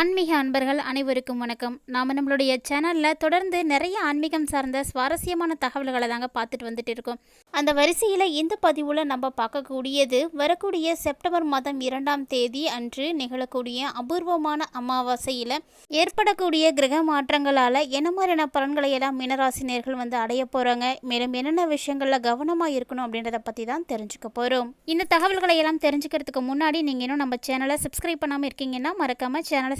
ஆன்மீக அன்பர்கள் அனைவருக்கும் வணக்கம். நாம் நம்மளுடைய சேனலில் தொடர்ந்து நிறைய ஆன்மீகம் சார்ந்த சுவாரஸ்யமான தகவல்களை தாங்க பார்த்துட்டு வந்துட்டு இருக்கோம். அந்த வரிசையில் இந்த பதிவில் நம்ம பார்க்கக்கூடியது வரக்கூடிய செப்டம்பர் மாதம் இரண்டாம் தேதி அன்று நிகழக்கூடிய அபூர்வமான அமாவாசையில் ஏற்படக்கூடிய கிரக மாற்றங்களால் என்ன மாதிரியான பலன்களை எல்லாம் மீனராசினியர்கள் வந்து அடைய போகிறாங்க மேலும் என்னென்ன விஷயங்களில் கவனமாக இருக்கணும் அப்படின்றத பற்றி தான் தெரிஞ்சுக்க போகிறோம் இந்த தகவல்களை எல்லாம் தெரிஞ்சுக்கிறதுக்கு முன்னாடி நீங்கள் இன்னும் நம்ம சேனலை சப்ஸ்கிரைப் பண்ணாமல் இருக்கீங்கன்னா மறக்காமல் சேனலை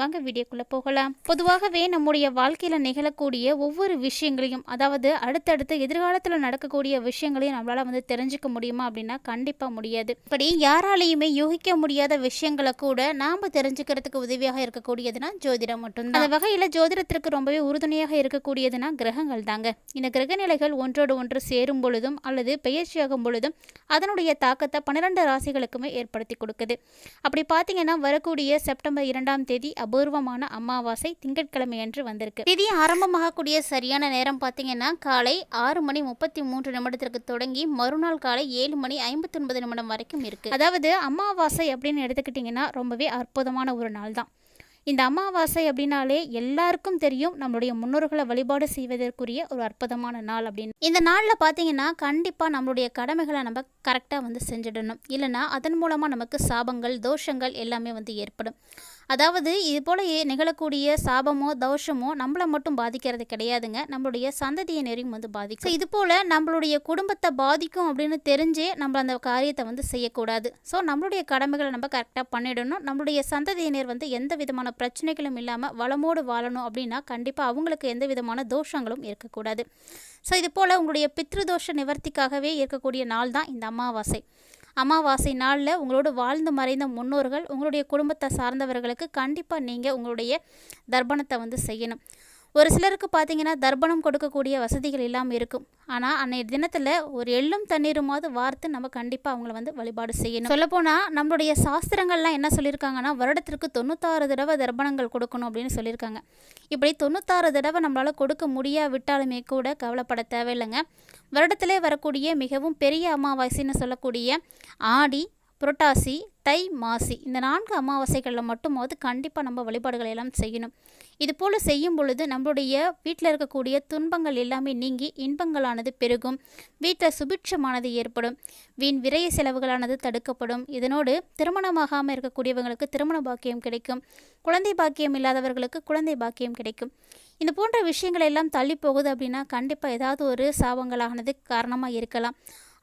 வாங்க வீடியோக்குள்ளே போகலாம். பொதுவாகவே நம்முடைய வாழ்க்கையில் நிகழக்கூடிய ஒவ்வொரு விஷயங்களையும் அதாவது அடுத்தடுத்து எதிர்காலத்தில் நடக்கக்கூடிய விஷயங்களையும் நம்மளால் வந்து தெரிஞ்சுக்க முடியுமா அப்படின்னா கண்டிப்பாக முடியாது. இப்படி யாராலையுமே யூகிக்க முடியாத விஷயங்களை கூட நாம் தெரிஞ்சுக்கிறதுக்கு உதவியாக இருக்கக்கூடியதுன்னா ஜோதிடம் மட்டும்தான். அந்த வகையில் ஜோதிடத்திற்கு ரொம்பவே உறுதுணையாக இருக்கக்கூடியதுன்னா கிரகங்கள் தாங்க. இந்த கிரக நிலைகள் ஒன்றோடு ஒன்று சேரும் பொழுதும் அல்லது பெயர்ச்சியாகும் பொழுதும் அதனுடைய தாக்கத்தை பன்னிரெண்டு ராசிகளுக்குமே ஏற்படுத்தி கொடுக்குது. அப்படி பார்த்தீங்கன்னா வரக்கூடிய செப்டம்பர் இரண்டாம் தேதி அபூர்வமான அமாவாசை திங்கட்கிழமை அன்று வந்திருக்கு. திதி ஆரம்பமாகக்கூடிய சரியான நேரம் பார்த்தீங்கன்னா காலை ஆறு மணி முப்பத்தி மூன்று நிமிடத்திற்கு தொடங்கி மறுநாள் காலை ஏழு மணி ஐம்பத்தி ஒன்பது நிமிடம் வரைக்கும் இருக்கு. அதாவது அமாவாசை அப்படின்னு எடுத்துக்கிட்டிங்கன்னா ரொம்பவே அற்புதமான ஒரு நாள் தான். இந்த அமாவாசை அப்படின்னாலே எல்லாருக்கும் தெரியும் நம்மளுடைய முன்னோர்களை வழிபாடு செய்வதற்குரிய ஒரு அற்புதமான நாள் அப்படின்னு. இந்த நாளில் பார்த்தீங்கன்னா கண்டிப்பாக நம்மளுடைய கடமைகளை நம்ம கரெக்டாக வந்து செஞ்சிடணும். இல்லைன்னா அதன் மூலமாக நமக்கு சாபங்கள் தோஷங்கள் எல்லாமே வந்து ஏற்படும். அதாவது இது போல நிகழக்கூடிய சாபமோ தோஷமோ நம்மளை மட்டும் பாதிக்கிறது கிடையாதுங்க. நம்மளுடைய சந்ததியினரையும் வந்து பாதிக்கும். இது போல் நம்மளுடைய குடும்பத்தை பாதிக்கும் அப்படின்னு தெரிஞ்சே நம்ம அந்த காரியத்தை வந்து செய்யக்கூடாது. ஸோ நம்மளுடைய கடமைகளை நம்ம கரெக்டாக பண்ணிடணும். நம்மளுடைய சந்ததியினர் வந்து எந்த விதமான பிரச்சனைகளும் இல்லாமல் வளமோடு வாழணும் அப்படின்னா கண்டிப்பாக அவங்களுக்கு எந்த விதமான தோஷங்களும் இருக்கக்கூடாது. ஸோ இது போல் உங்களுடைய பித்ருதோஷ நிவர்த்திக்காகவே இருக்கக்கூடிய நாள் தான் இந்த அமாவாசை. அமாவாசை நாளில் உங்களோடு வாழ்ந்து மறைந்த முன்னோர்கள் உங்களுடைய குடும்பத்தை சார்ந்தவர்களுக்கு கண்டிப்பாக நீங்கள் உங்களுடைய தர்ப்பணத்தை வந்து செய்யணும். ஒரு சிலருக்கு பார்த்தீங்கன்னா தர்ப்பணம் கொடுக்கக்கூடிய வசதிகள் இல்லாமல் இருக்கும். ஆனால் அன்னைய தினத்தில் ஒரு எள்ளும் தண்ணீருமாவது வார்த்து நம்ம கண்டிப்பாக அவங்கள வந்து வழிபாடு செய்யணும். சொல்லப்போனால் நம்மளுடைய சாஸ்திரங்கள்லாம் என்ன சொல்லியிருக்காங்கன்னா வருடத்திற்கு தொண்ணூத்தாறு தடவை தர்ப்பணங்கள் கொடுக்கணும் அப்படின்னு சொல்லியிருக்காங்க இப்படி தொண்ணூத்தாறு தடவை நம்மளால் கொடுக்க முடியாவிட்டாலுமே கூட கவலைப்பட தேவையில்லைங்க. வருடத்திலே வரக்கூடிய மிகவும் பெரிய அமாவாசைன்னு சொல்லக்கூடிய ஆடி புரட்டாசி தை மாசி. இந்த நான்கு அமாவாசைகளில் மட்டுமாவது கண்டிப்பாக நம்ம வழிபாடுகளை எல்லாம் செய்யணும். இது போல் செய்யும் பொழுது நம்மளுடைய வீட்டில் இருக்கக்கூடிய துன்பங்கள் எல்லாமே நீங்கி இன்பங்களானது பெருகும். வீட்டில் சுபிட்சமானது ஏற்படும். வீண் விரைய செலவுகளானது தடுக்கப்படும். இதனோடு திருமணமாகாமல் இருக்கக்கூடியவங்களுக்கு திருமண பாக்கியம் கிடைக்கும். குழந்தை பாக்கியம் இல்லாதவர்களுக்கு குழந்தை பாக்கியம் கிடைக்கும். இந்த போன்ற விஷயங்கள் எல்லாம் தள்ளி போகுது அப்படின்னா கண்டிப்பாக ஏதாவது ஒரு சாபங்களானது காரணமாக இருக்கலாம்.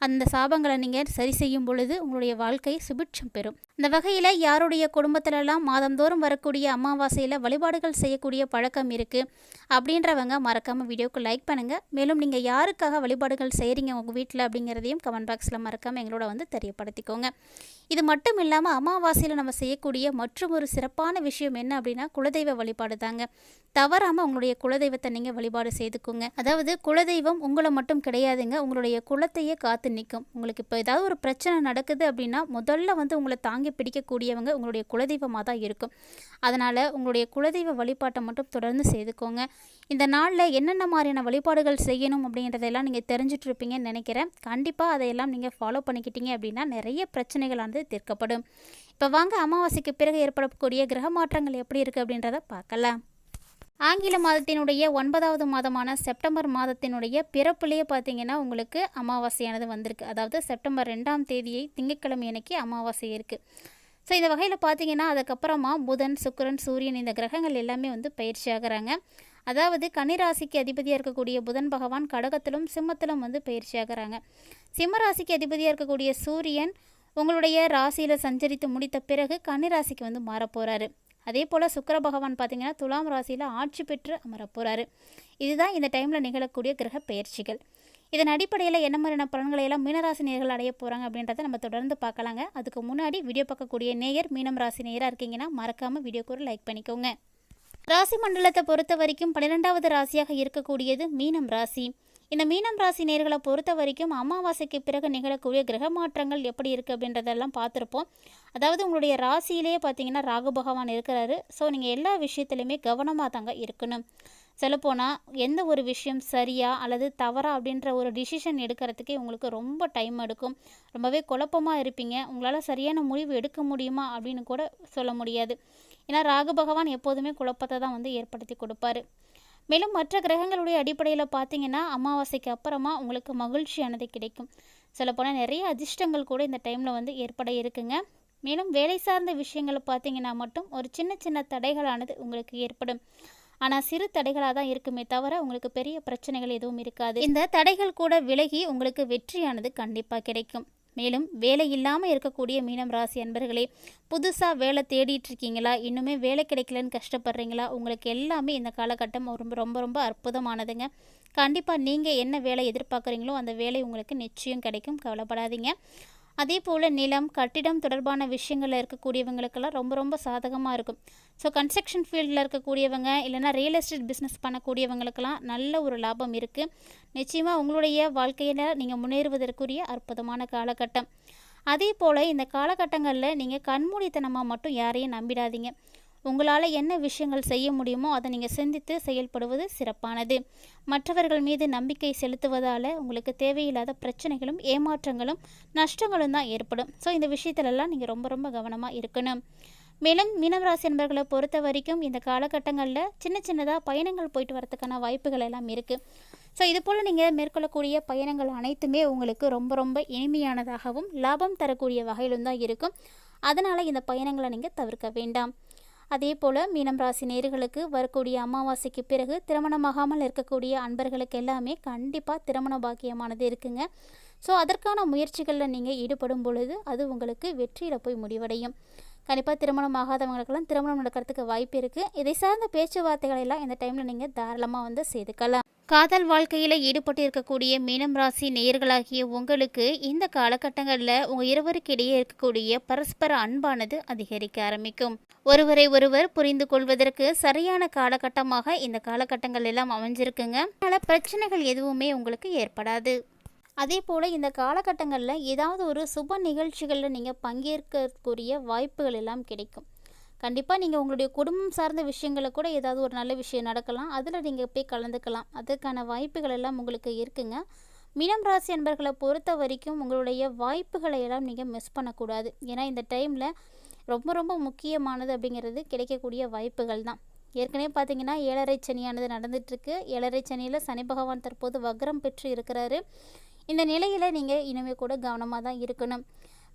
அந்த சாபங்களை நீங்கள் சரி செய்யும் பொழுது உங்களுடைய வாழ்க்கை சுபிட்சம் பெறும். இந்த வகையில் யாருடைய குடும்பத்திலலாம் மாதந்தோறும் வரக்கூடிய அமாவாசையில் வழிபாடுகள் செய்யக்கூடிய பழக்கம் இருக்குது அப்படின்றவங்க மறக்காமல் வீடியோக்கு லைக் பண்ணுங்கள் மேலும் நீங்கள் யாருக்காக வழிபாடுகள் செய்கிறீங்க உங்கள் வீட்டில் அப்படிங்கிறதையும் கமெண்ட் பாக்ஸில் மறக்காமல் எங்களோட வந்து தெரியப்படுத்திக்கோங்க. இது மட்டும் இல்லாமல் அமாவாசையில் நம்ம செய்யக்கூடிய மற்றும் ஒரு சிறப்பான விஷயம் என்ன அப்படின்னா குலதெய்வ வழிபாடு தாங்க. தவறாமல் உங்களுடைய குலதெய்வத்தை நீங்கள் வழிபாடு செய்துக்கோங்க. அதாவது குலதெய்வம் உங்களை மட்டும் கிடையாதுங்க உங்களுடைய குலத்தையே காத்து நிற்கும் உங்களுக்கு இப்போ ஏதாவது ஒரு பிரச்சனை நடக்குது அப்படின்னா முதல்ல வந்து உங்களை தாங்கி பிடிக்கக்கூடியவங்க உங்களுடைய குலதெய்வமாக தான் இருக்கும். அதனால் உங்களுடைய குலதெய்வ வழிபாட்டை மட்டும் தொடர்ந்து செய்துக்கோங்க. இந்த நாளில் என்னென்ன மாதிரியான வழிபாடுகள் செய்யணும் அப்படின்றதெல்லாம் நீங்கள் தெரிஞ்சுட்டு இருப்பீங்கன்னு நினைக்கிறேன். கண்டிப்பாக அதையெல்லாம் நீங்கள் ஃபாலோ பண்ணிக்கிட்டீங்க அப்படின்னா நிறைய பிரச்சனைகளானது தீர்க்கப்படும். இப்போ வாங்க அமாவாசைக்கு பிறகு ஏற்படக்கூடிய கிரக மாற்றங்கள் எப்படி இருக்குது அப்படின்றத பார்க்கலாம். ஆங்கில மாதத்தினுடைய ஒன்பதாவது மாதமான செப்டம்பர் மாதத்தினுடைய பிறப்புலேயே பார்த்தீங்கன்னா உங்களுக்கு அமாவாசையானது வந்திருக்கு. அதாவது செப்டம்பர் ரெண்டாம் தேதியை திங்கட்கிழமை அன்னைக்கு அமாவாசை இருக்குது ஸோ இந்த வகையில் பார்த்தீங்கன்னா அதுக்கப்புறமா புதன் சுக்கரன் சூரியன் இந்த கிரகங்கள் எல்லாமே வந்து பயிற்சி ஆகிறாங்க. அதாவது கன்னிராசிக்கு அதிபதியாக இருக்கக்கூடிய புதன் பகவான் கடகத்திலும் சிம்மத்திலும் வந்து பயிற்சி ஆகிறாங்க. சிம்மராசிக்கு அதிபதியாக இருக்கக்கூடிய சூரியன் உங்களுடைய ராசியில் சஞ்சரித்து முடித்த பிறகு கன்னிராசிக்கு வந்து மாறப் போகிறாரு அதே போல் சுக்கர பகவான் பார்த்தீங்கன்னா துலாம் ராசியில் ஆட்சி பெற்று அமரப்போகிறாரு இதுதான் இந்த டைமில் நிகழக்கூடிய கிரக பெயர்ச்சிகள் இதன் அடிப்படையில் என்ன மாதிரியான பலன்களை எல்லாம் மீனராசி நேர்கள் அடைய போகிறாங்க அப்படின்றத நம்ம தொடர்ந்து பார்க்கலாங்க. அதுக்கு முன்னாடி வீடியோ பார்க்கக்கூடிய நேயர் மீனம் ராசி நேயராக இருக்கீங்கன்னா மறக்காமல் வீடியோக்கு ஒரு லைக் பண்ணிக்கோங்க. ராசி மண்டலத்தை பொறுத்த வரைக்கும் பன்னிரெண்டாவது ராசியாக இருக்கக்கூடியது மீனம் ராசி. இந்த மீனம் ராசி நேர்களை பொறுத்த வரைக்கும் அமாவாசைக்கு பிறகு நிகழக்கூடிய கிரக மாற்றங்கள் எப்படி இருக்குது அப்படின்றதெல்லாம் பார்த்துருப்போம். அதாவது உங்களுடைய ராசியிலேயே பார்த்தீங்கன்னா ராகு பகவான் இருக்கிறாரு. ஸோ நீங்கள் எல்லா விஷயத்துலையுமே கவனமாக தாங்க இருக்கணும். சொல்லப்போனால் எந்த ஒரு விஷயம் சரியா அல்லது தவறா அப்படின்ற ஒரு டிசிஷன் எடுக்கிறதுக்கே உங்களுக்கு ரொம்ப டைம் எடுக்கும். ரொம்பவே குழப்பமாக இருப்பீங்க. உங்களால் சரியான முடிவு எடுக்க முடியுமா அப்படின்னு கூட சொல்ல முடியாது. ஏன்னா ராகு பகவான் எப்போதுமே குழப்பத்தை தான் வந்து ஏற்படுத்தி கொடுப்பாரு. மேலும் மற்ற கிரகங்களுடைய அடிப்படையில் பார்த்தீங்கன்னா அமாவாசைக்கு அப்புறமா உங்களுக்கு மகிழ்ச்சியானது கிடைக்கும். சொல்லப்போனால் நிறைய அதிர்ஷ்டங்கள் கூட இந்த டைமில் வந்து ஏற்பட இருக்குங்க. மேலும் வேலை சார்ந்த விஷயங்களை பார்த்தீங்கன்னா மட்டும் ஒரு சின்ன சின்ன தடைகளானது உங்களுக்கு ஏற்படும். ஆனால் சிறு தடைகளாக தான் இருக்குமே தவிர உங்களுக்கு பெரிய பிரச்சனைகள் எதுவும் இருக்காது. இந்த தடைகள் கூட விலகி உங்களுக்கு வெற்றியானது கண்டிப்பாக கிடைக்கும். மேலும் வேலை இல்லாமல் இருக்கக்கூடிய மீனம் ராசி அன்பர்களே புதுசாக வேலை தேடிட்டு இருக்கீங்களா இன்னுமே வேலை கிடைக்கலன்னு கஷ்டப்படுறீங்களா? உங்களுக்கு எல்லாமே இந்த காலகட்டம் ரொம்ப ரொம்ப ரொம்ப அற்புதமானதுங்க. கண்டிப்பாக நீங்கள் என்ன வேலை எதிர்பார்க்குறீங்களோ அந்த வேலை உங்களுக்கு நிச்சயம் கிடைக்கும். கவலைப்படாதீங்க. அதே போல் நிலம் கட்டிடம் தொடர்பான விஷயங்களில் இருக்கக்கூடியவங்களுக்கெல்லாம் ரொம்ப ரொம்ப சாதகமாக இருக்கும். ஸோ கன்ஸ்ட்ரக்ஷன் ஃபீல்டில் இருக்கக்கூடியவங்க இல்லைனா ரியல் எஸ்டேட் பிஸ்னஸ் பண்ணக்கூடியவங்களுக்கெல்லாம் நல்ல ஒரு லாபம் இருக்குது நிச்சயமாக உங்களுடைய வாழ்க்கையில் நீங்கள் முன்னேறுவதற்குரிய அற்புதமான காலகட்டம். அதே போல் இந்த காலகட்டங்களில் நீங்கள் கண்மூடித்தனமாக மட்டும் யாரையும் நம்பிடாதீங்க. உங்களால் என்ன விஷயங்கள் செய்ய முடியுமோ அதை நீங்கள் சிந்தித்து செயல்படுவது சிறப்பானது. மற்றவர்கள் மீது நம்பிக்கை செலுத்துவதால் உங்களுக்கு தேவையில்லாத பிரச்சனைகளும் ஏமாற்றங்களும் நஷ்டங்களும் தான் ஏற்படும். ஸோ இந்த விஷயத்திலெல்லாம் நீங்கள் ரொம்ப ரொம்ப கவனமாக இருக்கணும். மேலும் மீனவராசி என்பர்களை பொறுத்த வரைக்கும் இந்த காலகட்டங்களில் சின்ன சின்னதாக பயணங்கள் போயிட்டு வரதுக்கான வாய்ப்புகள் எல்லாம் இருக்குது ஸோ இது போல் நீங்கள் மேற்கொள்ளக்கூடிய பயணங்கள் அனைத்துமே உங்களுக்கு ரொம்ப ரொம்ப இனிமையானதாகவும் லாபம் தரக்கூடிய வகையிலும் தான் இருக்கும். அதனால் இந்த பயணங்களை நீங்கள் தவிர்க்க வேண்டாம். அதே போல் மீனம் ராசி நேர்களுக்கு வரக்கூடிய அமாவாசைக்கு பிறகு திருமணமாகாமல் இருக்கக்கூடிய அன்பர்களுக்கு எல்லாமே கண்டிப்பாக திருமண பாக்கியமானது இருக்குங்க. ஸோ அதற்கான முயற்சிகளில் நீங்கள் ஈடுபடும் பொழுது அது உங்களுக்கு வெற்றியில் போய் முடிவடையும். கண்டிப்பாக திருமணம் ஆகாதவங்களுக்கெல்லாம் திருமணம் நடக்கிறதுக்கு வாய்ப்பு இருக்குது இதை சார்ந்த பேச்சுவார்த்தைகளெல்லாம் இந்த டைமில் நீங்கள் தாராளமாக வந்து செய்துக்கலாம். காதல் வாழ்க்கையில் ஈடுபட்டு இருக்கக்கூடிய மீனம் ராசி நேயர்களாகிய உங்களுக்கு இந்த காலகட்டங்களில் உங்கள் இருவருக்கு இடையே இருக்கக்கூடிய பரஸ்பர அன்பானது அதிகரிக்க ஆரம்பிக்கும். ஒருவரை ஒருவர் புரிந்து கொள்வதற்கு சரியான காலகட்டமாக இந்த காலகட்டங்கள் எல்லாம் அமைஞ்சிருக்குங்க. பல பிரச்சனைகள் எதுவுமே உங்களுக்கு ஏற்படாது. அதே போல் இந்த காலகட்டங்களில் ஏதாவது ஒரு சுப நிகழ்ச்சிகளில் நீங்கள் பங்கேற்கக்கூடிய வாய்ப்புகள் எல்லாம் கிடைக்கும். கண்டிப்பாக நீங்கள் உங்களுடைய குடும்பம் சார்ந்த விஷயங்களை கூட ஏதாவது ஒரு நல்ல விஷயம் நடக்கலாம். அதில் நீங்கள் போய் கலந்துக்கலாம். அதற்கான வாய்ப்புகள் எல்லாம் உங்களுக்கு இருக்குங்க. மீனம் ராசி என்பர்களை பொறுத்த வரைக்கும் உங்களுடைய வாய்ப்புகளை எல்லாம் நீங்கள் மிஸ் பண்ணக்கூடாது. ஏன்னா இந்த டைமில் ரொம்ப ரொம்ப முக்கியமானது அப்படிங்கிறது கிடைக்கக்கூடிய வாய்ப்புகள் தான். ஏற்கனவே பார்த்தீங்கன்னா ஏழரை சனியானது நடந்துகிட்ருக்கு ஏழரை சனியில் சனி பகவான் தற்போது வக்ரம் பெற்று இருக்கிறாரு. இந்த நிலையில் நீங்கள் இனிமேல் கூட கவனமாக தான் இருக்கணும்.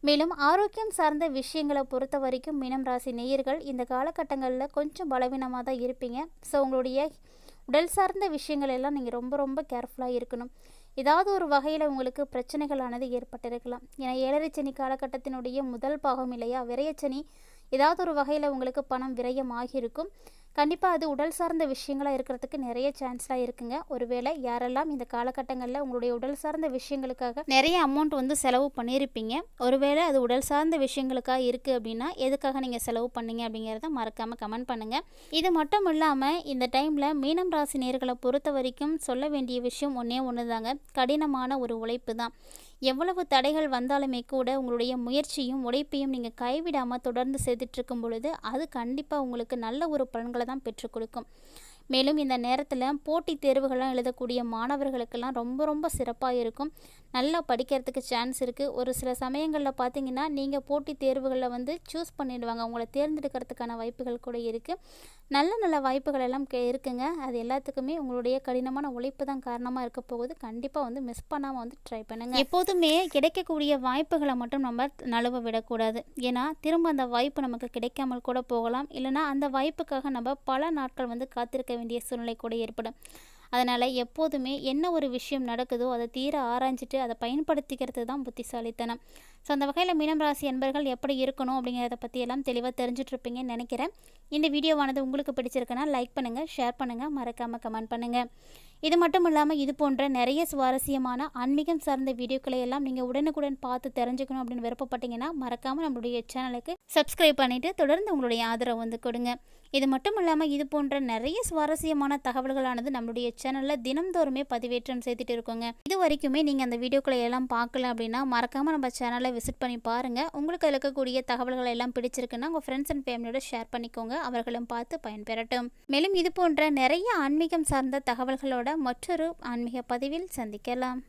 மேலும் ஆரோக்கியம் சார்ந்த விஷயங்களை பொறுத்த வரைக்கும் மீனம் ராசி நேயர்கள் இந்த காலகட்டங்களில் கொஞ்சம் பலவீனமாக தான் இருப்பீங்க. ஸோ உங்களுடைய உடல் சார்ந்த விஷயங்கள் எல்லாம் நீங்கள் ரொம்ப ரொம்ப கேர்ஃபுல்லாக இருக்கணும். ஏதாவது ஒரு வகையில் உங்களுக்கு பிரச்சனைகளானது ஏற்பட்டிருக்கலாம். ஏன்னா ஏழரைச்சனி காலகட்டத்தினுடைய முதல் பாகம் இல்லையா? விரையச்சனி ஏதாவது ஒரு வகையில் உங்களுக்கு பணம் விரயம் ஆகியிருக்கும் கண்டிப்பாக அது உடல் சார்ந்த விஷயங்களாக இருக்கிறதுக்கு நிறைய சான்ஸ்லாம் இருக்குங்க. ஒருவேளை யாரெல்லாம் இந்த காலகட்டங்களில் உங்களுடைய உடல் சார்ந்த விஷயங்களுக்காக நிறைய அமௌண்ட் வந்து செலவு பண்ணியிருப்பீங்க. ஒருவேளை அது உடல் சார்ந்த விஷயங்களுக்காக இருக்குது அப்படின்னா எதுக்காக நீங்கள் செலவு பண்ணீங்க அப்படிங்கிறத மறக்காமல் கமெண்ட் பண்ணுங்கள் இது மட்டும் இல்லாமல் இந்த டைமில் மீனம் ராசி நேர்களை பொறுத்த வரைக்கும் சொல்ல வேண்டிய விஷயம் ஒன்றே ஒன்று தாங்க கடினமான ஒரு உழைப்பு தான். எவ்வளவு தடைகள் வந்தாலுமே கூட உங்களுடைய முயற்சியும் உழைப்பையும் நீங்கள் கைவிடாமல் தொடர்ந்து செய்துட்ருக்கும் பொழுது அது கண்டிப்பாக உங்களுக்கு நல்ல ஒரு பலன்களை தான் பெற்றுக் கொடுக்கும். மேலும் இந்த நேரத்தில் போட்டித் தேர்வுகள்லாம் எழுதக்கூடிய மாணவர்களுக்கெல்லாம் ரொம்ப ரொம்ப சிறப்பாக இருக்கும். நல்லா படிக்கிறதுக்கு சான்ஸ் இருக்குது ஒரு சில சமயங்களில் பார்த்தீங்கன்னா நீங்கள் போட்டித் தேர்வுகளில் வந்து சூஸ் பண்ணிடுவாங்க. உங்களை தேர்ந்தெடுக்கிறதுக்கான வாய்ப்புகள் கூட இருக்குது நல்ல நல்ல வாய்ப்புகள் எல்லாம் இருக்குங்க. அது எல்லாத்துக்குமே உங்களுடைய கடினமான உழைப்பு தான் காரணமாக இருக்க போகுது. கண்டிப்பாக வந்து மிஸ் பண்ணாமல் வந்து ட்ரை பண்ணுங்கள் எப்போதுமே கிடைக்கக்கூடிய வாய்ப்புகளை மட்டும் நம்ம நழுவ விடக்கூடாது. ஏன்னா திரும்ப அந்த வாய்ப்பு நமக்கு கிடைக்காமல் கூட போகலாம். இல்லைனா அந்த வாய்ப்புக்காக நம்ம பல நாட்கள் வந்து காத்திருக்க வேண்டிய சூழ்நிலை கூட ஏற்படும். அதனால் எப்போதுமே என்ன ஒரு விஷயம் நடக்குதோ அதை தீர ஆராய்ஞ்சிட்டு அதை பயன்படுத்திக்கிறது தான் புத்திசாலித்தனம். ஸோ அந்த வகையில் மீனம் ராசி என்பர்கள் எப்படி இருக்கணும் அப்படிங்கிறத பற்றியெல்லாம் தெளிவாக தெரிஞ்சிட்ருப்பீங்கன்னு நினைக்கிறேன். இந்த வீடியோவானது உங்களுக்கு பிடிச்சிருக்குன்னா லைக் பண்ணுங்கள் ஷேர் பண்ணுங்கள் மறக்காமல் கமெண்ட் பண்ணுங்கள் இது மட்டும் இல்லாமல் இது போன்ற நிறைய சுவாரஸ்யமான ஆன்மீகம் சார்ந்த வீடியோக்களை எல்லாம் நீங்கள் உடனுக்குடன் பார்த்து தெரிஞ்சுக்கணும் அப்படின்னு விருப்பப்பட்டீங்கன்னா மறக்காமல் நம்மளுடைய சேனலுக்கு சப்ஸ்கிரைப் பண்ணிவிட்டு தொடர்ந்து உங்களுடைய ஆதரவு வந்து கொடுங்க. இது மட்டும் இல்லாமல் இது போன்ற நிறைய சுவாரஸ்யமான தகவல்களானது நம்மளுடைய சேனலில் தினம்தோறுமே பதிவேற்றம் செய்துட்டு இருக்கோங்க. இது வரைக்குமே நீங்கள் அந்த வீடியோக்களை எல்லாம் பார்க்கல அப்படின்னா மறக்காமல் நம்ம சேனலை விசிட் பண்ணி பாருங்கள் உங்களுக்கு அதில் இருக்கக்கூடிய தகவல்கள் எல்லாம் பிடிச்சிருக்குன்னா உங்கள் ஃப்ரெண்ட்ஸ் அண்ட் ஃபேமிலியோட ஷேர் பண்ணிக்கோங்க. அவர்களும் பார்த்து பயன்பெறட்டும். மேலும் இது போன்ற நிறைய ஆன்மீகம் சார்ந்த தகவல்களோட மற்றொரு ஆன்மீக பதிவில் சந்திக்கலாம்.